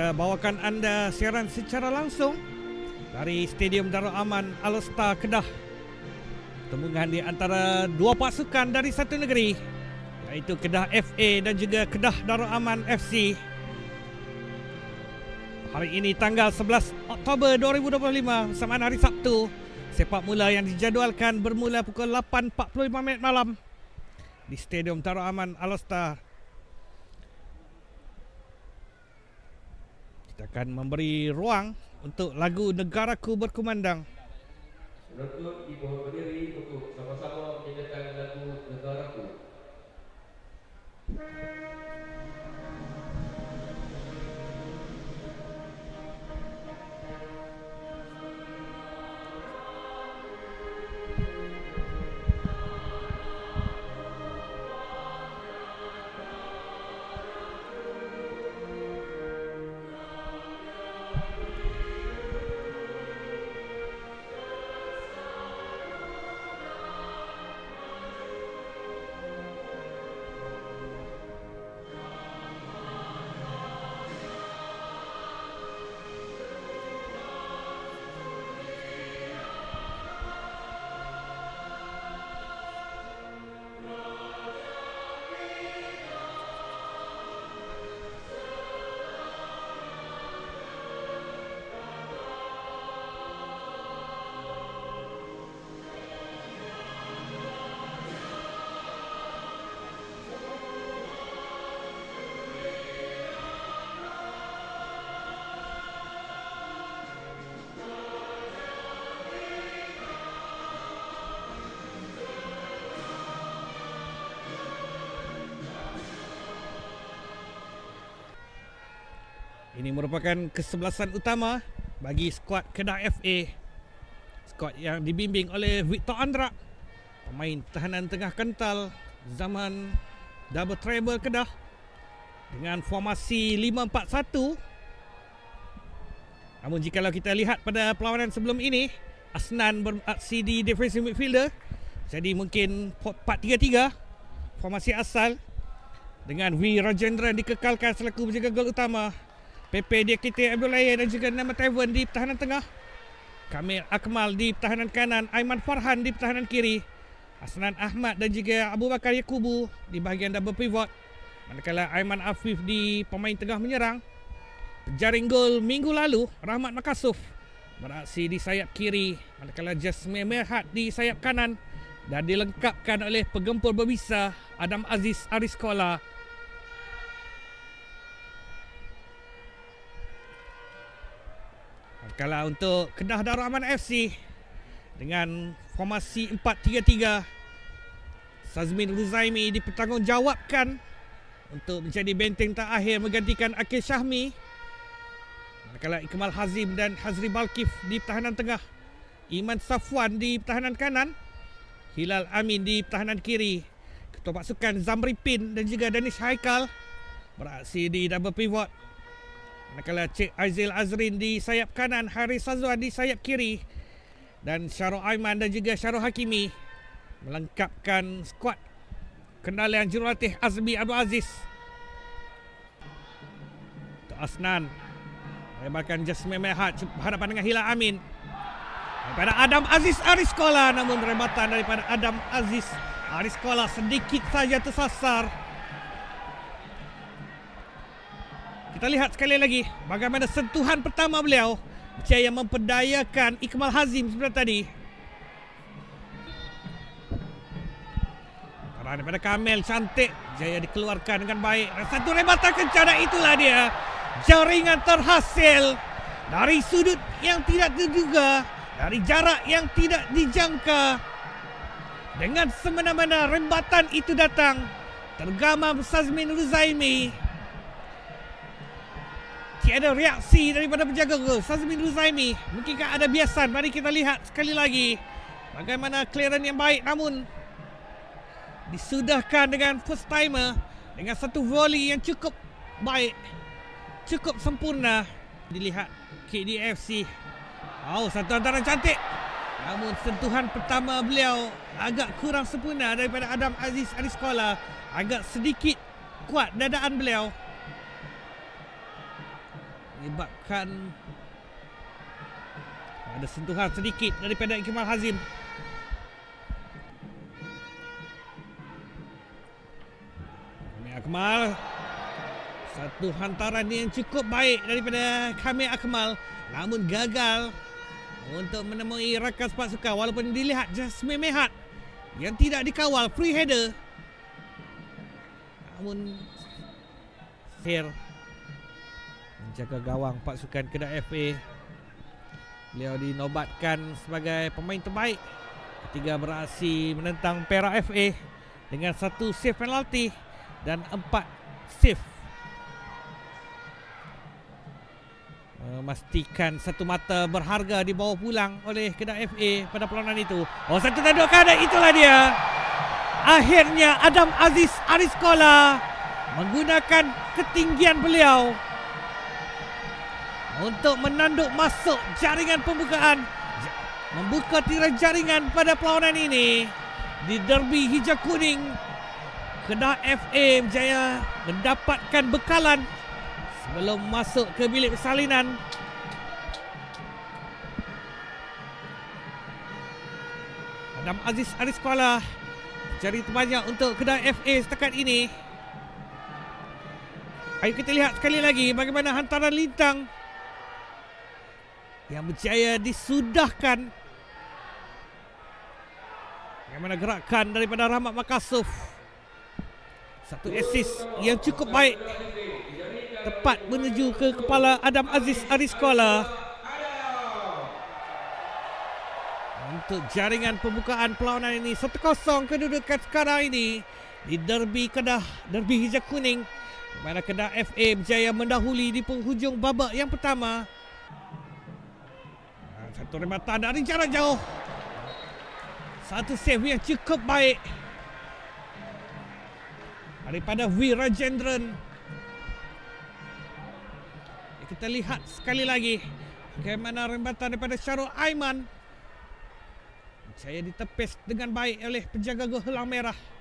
Kita bawakan anda siaran secara langsung dari Stadium Darul Aman Alostar Kedah. Tembungan di antara dua pasukan dari satu negeri iaitu Kedah FA dan juga Kedah Darul Aman FC. Hari ini tanggal 11 Oktober 2025 bersamaan hari Sabtu. Sepak mula yang dijadualkan bermula pukul 8.45 minit malam di Stadium Darul Aman Alostar. Kita akan memberi ruang untuk lagu Negaraku Berkumandang. Penonton dimohon berdiri untuk Ini merupakan kesebelasan utama bagi skuad Kedah FA. Skuad yang dibimbing oleh Victor Andra, pemain tahanan tengah kental zaman double treble Kedah dengan formasi 5-4-1. Namun jikalau kita lihat pada perlawanan sebelum ini, Asnan beraksi di defensive midfielder. Jadi mungkin 4-3-3 formasi asal dengan V Rajendran dikekalkan selaku penjaga gol utama Pepe Diakite Abdul Ayer dan juga nama Tevon di pertahanan tengah. Kamil Akmal di pertahanan kanan, Aiman Farhan di pertahanan kiri. Asnan Ahmad dan juga Abu Bakar Yakubu di bahagian double pivot. Manakala Aiman Afif di pemain tengah menyerang. Jaring gol minggu lalu, Rahmat Makasuf beraksi di sayap kiri. Manakala Jasmine Merhat di sayap kanan. Dan dilengkapkan oleh pegempur berbisa Adam Aziz Ariskola Kalau untuk Kedah Darul Aman FC dengan formasi 4-3-3 Sazmin Ruzaimi dipertanggungjawabkan untuk menjadi benteng terakhir menggantikan Akil Syahmi. Manakala Ikmal Hazim dan Hazri Balkif di pertahanan tengah. Iman Safwan di pertahanan kanan. Hilal Amin di pertahanan kiri. Ketua pasukan Zamri Pin dan juga Danish Haikal beraksi di double pivot Manakala Cik Aizil Azrin di sayap kanan, Haris Sazwan di sayap kiri dan Syarul Aiman dan juga Syarul Hakimi melengkapkan skuad kendalian jurulatih Azmi Abdul Aziz. Untuk Asnan melebarkan Jasmine Mehat berhadapan dengan Hilal Amin. Daripada Adam Aziz Ariskola namun rebatan daripada Adam Aziz Ariskola sedikit saja tersasar. Kita lihat sekali lagi bagaimana sentuhan pertama beliau yang memperdayakan Ikmal Hazim sebentar tadi. Karena daripada Kamel cantik Jaya dikeluarkan dengan baik. Satu rebatan kencana itulah dia. Jaringan terhasil dari sudut yang tidak terduga, dari jarak yang tidak dijangka. Dengan semena-mena rembatan itu datang tergamam Sazmin Ruzaimi Tiada reaksi daripada penjaga gol Sazmin Ruzaimi Mungkinkah ada biasan? Mari kita lihat sekali lagi Bagaimana clearance yang baik. Namun Disudahkan dengan first timer Dengan satu volley yang cukup baik Cukup sempurna. Dilihat KDFC Oh satu antaran cantik. Namun sentuhan pertama beliau Agak kurang sempurna daripada Adam Aziz Ariskola Agak sedikit kuat dadaan beliau menyebabkan ada sentuhan sedikit daripada Ikmal Hazim. Kamil Akmal. Satu hantaran yang cukup baik daripada Kamil Akmal namun gagal untuk menemui rakan pasukan walaupun dilihat Jasmine Mehat yang tidak dikawal free header. Namun fair menjaga gawang pasukan Kedah FA beliau dinobatkan sebagai pemain terbaik ketika beraksi menentang Perak FA dengan satu save penalti dan empat save memastikan satu mata berharga dibawa pulang oleh Kedah FA pada perlawanan itu. Oh satu tandukan dan itulah dia. Akhirnya Adam Aziz Ariskola menggunakan ketinggian beliau untuk menanduk masuk jaringan pembukaan membuka tirai jaringan pada perlawanan ini di derby hijau kuning Kedah FA berjaya mendapatkan bekalan sebelum masuk ke bilik persalinan. Adam Aziz Aris Kuala cari terbanyak untuk Kedah FA setakat ini. Ayo kita lihat sekali lagi bagaimana hantaran lintang yang berjaya disudahkan. Bagaimana gerakan daripada Rahmat Makasuf. Satu assist yang cukup baik tepat menuju ke kepala Adam Aziz Ariskola untuk jaringan pembukaan perlawanan ini 1-0 kedudukan sekarang ini di derby Kedah derby hijau kuning di mana Kedah FA berjaya mendahului di penghujung babak yang pertama satu rembatan dari jarak jauh. Satu save yang cukup baik. Daripada V Rajendran kita lihat sekali lagi bagaimana rembatan daripada Syarul Aiman. Saya ditepis dengan baik oleh penjaga gol Helang Merah